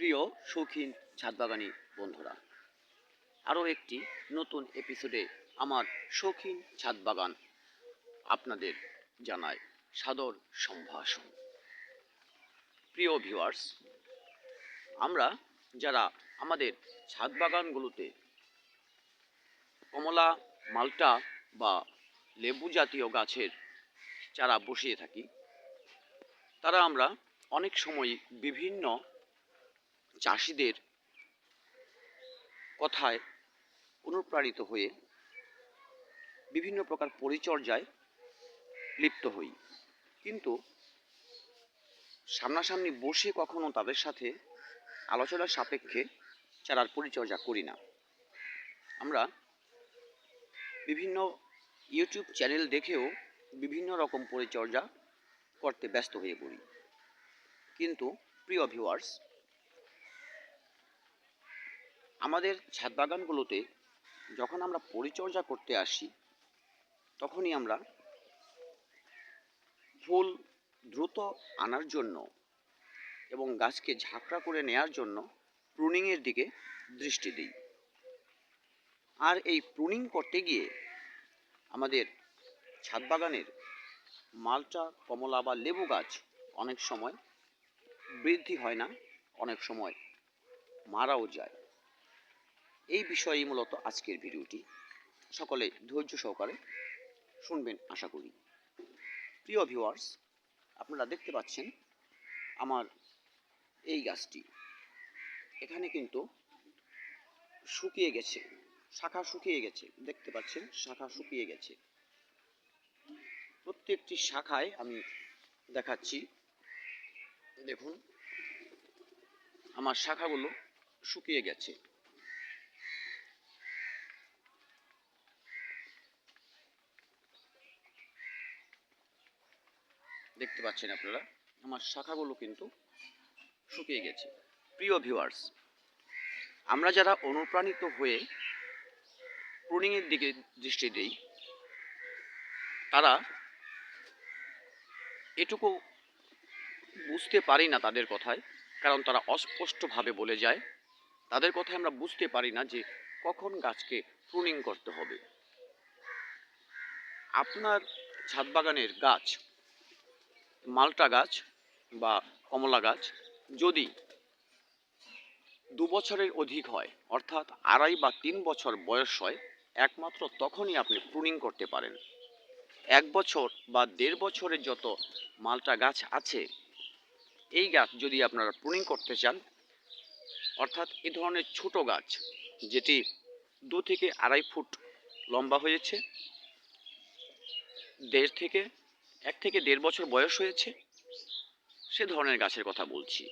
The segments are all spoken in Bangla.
প্রিয় শৌখিন ছাদবাগানি বন্ধুরা, আরও একটি নতুন এপিসোডে আমার শৌখিন ছাদবাগান আপনাদের জানায় সাদর সম্ভাষণ। প্রিয় ভিউয়ার্স আমরা যারা আমাদের ছাদ বাগানগুলোতে কমলা, মাল্টা বা লেবু জাতীয় গাছের চারা বসিয়ে থাকি, তারা আমরা অনেক সময় বিভিন্ন চাষিদের কথায় অনুপ্রাণিত হয়ে বিভিন্ন প্রকার পরিচর্যায় লিপ্ত হই। কিন্তু সামনাসামনি বসে কখনো তাদের সাথে আলোচনার সাপেক্ষে চারার পরিচর্যা করি না। আমরা বিভিন্ন ইউটিউব চ্যানেল দেখেও বিভিন্ন রকম পরিচর্যা করতে ব্যস্ত হয়ে পড়ি। কিন্তু প্রিয় ভিউয়ার্স আমাদের ছাদ বাগানগুলোতে যখন আমরা পরিচর্যা করতে আসি, তখনই আমরা ফুল দ্রুত আনার জন্য এবং গাছকে ঝাঁকড়া করে নেয়ার জন্য প্রুনিংয়ের দিকে দৃষ্টি দিই। আর এই প্রুনিং করতে গিয়ে আমাদের ছাদ বাগানের মালটা কমলা বা লেবু গাছ অনেক সময় বৃদ্ধি হয় না, অনেক সময় মারাও যায়। এই বিষয়েই মূলত আজকের ভিডিওটি। সকলে ধৈর্য সহকারে শুনবেন, আশা করি। প্রিয় ভিউয়ার্স আপনারা দেখতে পাচ্ছেন আমার এই গাছটি। এখানে কিন্তু শুকিয়ে গেছে, শাখা শুকিয়ে গেছে। দেখতে পাচ্ছেন, শাখা শুকিয়ে গেছে। প্রত্যেকটি শাখায় আমি দেখাচ্ছি। দেখুন, আমার শাখাগুলো শুকিয়ে গেছে। দেখতে পাচ্ছেন আপনারা, আমার শাখাগুলো কিন্তু শুকিয়ে গেছে। প্রিয় ভিউয়ার্স আমরা যারা অনুপ্রাণিত হয়ে প্রুনিংয়ের দিকে দৃষ্টি দেই, তারা এটুকু বুঝতে পারি না তাদের কথায়, কারণ তারা অস্পষ্টভাবে বলে যায়। তাদের কথায় আমরা বুঝতে পারি না যে কখন গাছকে প্রুনিং করতে হবে। আপনার ছাদ বাগানের গাছ মালটা গাছ বা কমলা গাছ যদি দু বছরের অধিক হয়, অর্থাৎ আড়াই বা তিন বছর বয়স হয়, একমাত্র তখনই আপনি প্রুনিং করতে পারেন। এক বছর বা দেড় বছরের যত মালটা গাছ আছে, এই গাছ যদি আপনারা প্রুনিং করতে চান, অর্থাৎ এ ধরনের ছোট গাছ যেটি দু থেকে আড়াই ফুট লম্বা হয়েছে, দেড় থেকে এক থেকে দেড় বছর বয়স হয়েছে, সে ধরনের গাছের কথা বলছি।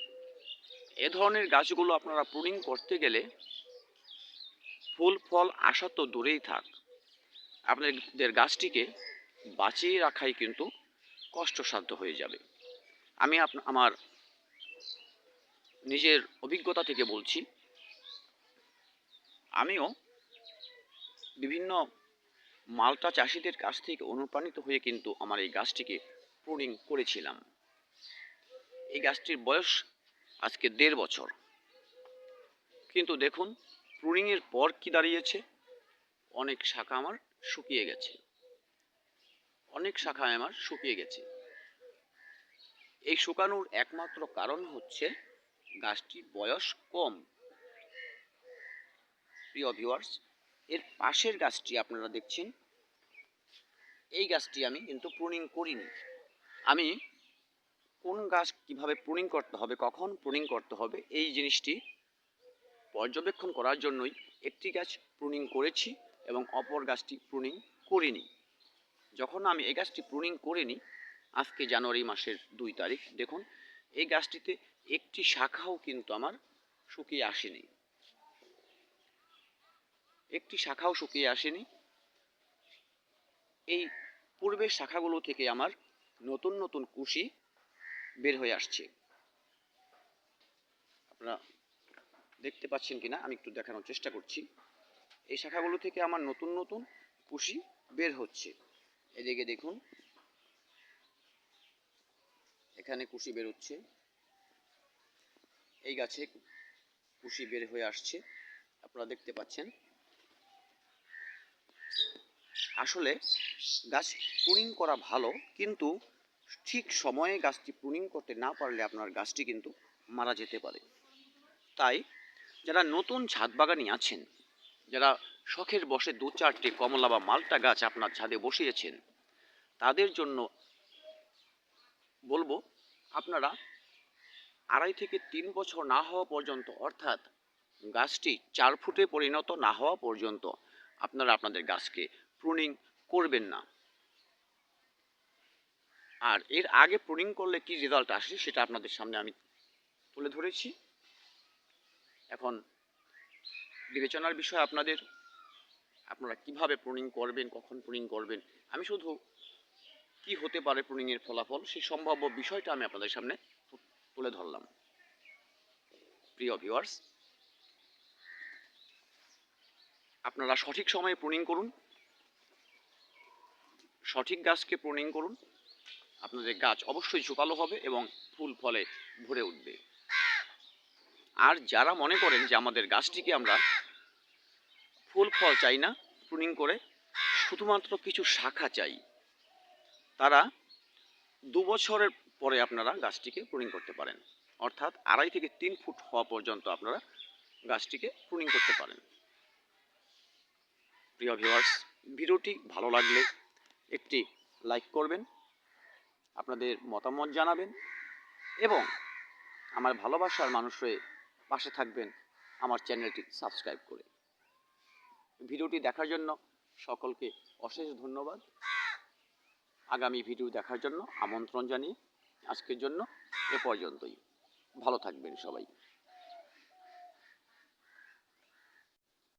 এ ধরনের গাছগুলো আপনারা প্রুনিং করতে গেলে ফুল, ফল আসা তো দূরেই থাক। আপনাদের গাছটিকে বাঁচিয়ে রাখাই কিন্তু কষ্টসাধ্য হয়ে যাবে। আমি আমার নিজের অভিজ্ঞতা থেকে বলছি, আমিও বিভিন্ন মালটা চাষিদের কাছ থেকে অনুপ্রাণিত হয়ে কিন্তু আমার এই গাছটিকে প্রুনিং করেছিলাম। এই গাছটির বয়স আজকে দেড় বছর। কিন্তু দেখুন, প্রুনিংয়ের পর কি দাঁড়িয়েছে? অনেক শাখা আমার শুকিয়ে গেছে। অনেক শাখা আমার শুকিয়ে গেছে। এই শুকানোর একমাত্র কারণ হচ্ছে গাছটির বয়স কম। প্রিয় ভিউয়ার্স এর পাশের গাছটি আপনারা দেখছেন। এই গাছটি আমি কিন্তু প্রুনিং করিনি। আমি কোন গাছ কীভাবে প্রুনিং করতে হবে, কখন প্রুনিং করতে হবে, এই জিনিসটি পর্যবেক্ষণ করার জন্যই একটি গাছ প্রুনিং করেছি এবং অপর গাছটি প্রুনিং করিনি। যখন আমি এই গাছটি প্রুনিং করিনি, আজকে জানুয়ারি মাসের দুই তারিখ, দেখুন, এই গাছটিতে একটি শাখাও কিন্তু আমার শুকিয়ে আসেনি। একটি শাখাও শুকিয়ে আসেনি। এই পূর্বের শাখাগুলো থেকে আমার নতুন নতুন কুশি বের হয়ে আসছে। আপনারা দেখতে পাচ্ছেন কিনা? আমি একটু দেখানোর চেষ্টা করছি। এই শাখাগুলো থেকে আমার নতুন নতুন কুশি বের হচ্ছে। এদিকে দেখুন। এখানে কুশি বেরোচ্ছে এই গাছে কুশি বের হয়ে আসছে। আপনারা দেখতে পাচ্ছেন। আসলে গাছ প্রুনিং করা ভালো, কিন্তু ঠিক সময়ে গাছটি প্রুনিং করতে না পারলে আপনার গাছটি কিন্তু মারা যেতে পারে। তাই যারা নতুন ছাদ বাগানি আছেন, যারা শখের বসে দু চারটি কমলা বা মালটা গাছ আপনার ছাদে বসিয়েছেন, তাদের জন্য বলব আপনারা আড়াই থেকে তিন বছর না হওয়া পর্যন্ত, অর্থাৎ গাছটি চার ফুটে পরিণত না হওয়া পর্যন্ত আপনারা আপনাদের গাছকে প্রুনিং করবেন না। আর এর আগে প্রুনিং করলে কি রেজাল্ট আসে সেটা আপনাদের সামনে আমি তুলে ধরেছি। এখন বিবেচনার বিষয় আপনাদের, আপনারা কীভাবে প্রুনিং করবেন, কখন প্রুনিং করবেন, আমি শুধু কি হতে পারে প্রুনিংয়ের ফলাফল, সেই সম্ভাব্য বিষয়টা আমি আপনাদের সামনে তুলে ধরলাম। প্রিয় ভিউয়ার্স আপনারা সঠিক সময়ে প্রুনিং করুন। সঠিক গাছকে প্রুনিং করুন। আপনাদের গাছ অবশ্যই ঝোপালো হবে এবং ফুল ফলে ভরে উঠবে। আর যারা মনে করেন যে আমাদের গাছটিকে আমরা ফুল ফল চাই না প্রুনিং করে শুধুমাত্র কিছু শাখা চাই, তারা দু বছরের পরে আপনারা গাছটিকে প্রুনিং করতে পারেন। অর্থাৎ আড়াই থেকে তিন ফুট হওয়া পর্যন্ত আপনারা গাছটিকে প্রুনিং করতে পারেন। প্রিয় ভিউয়ার্স ভিডিওটি ভালো লাগলে একটি লাইক করবেন, আপনাদের মতামত জানাবেন এবং আমার ভালোবাসার মানুষ হয়ে পাশে থাকবেন আমার চ্যানেলটি সাবস্ক্রাইব করে। ভিডিওটি দেখার জন্য সকলকে অশেষ ধন্যবাদ। আগামী ভিডিও দেখার জন্য আমন্ত্রণ জানিয়ে আজকের জন্য এ পর্যন্তই। ভালো থাকবেন সবাই।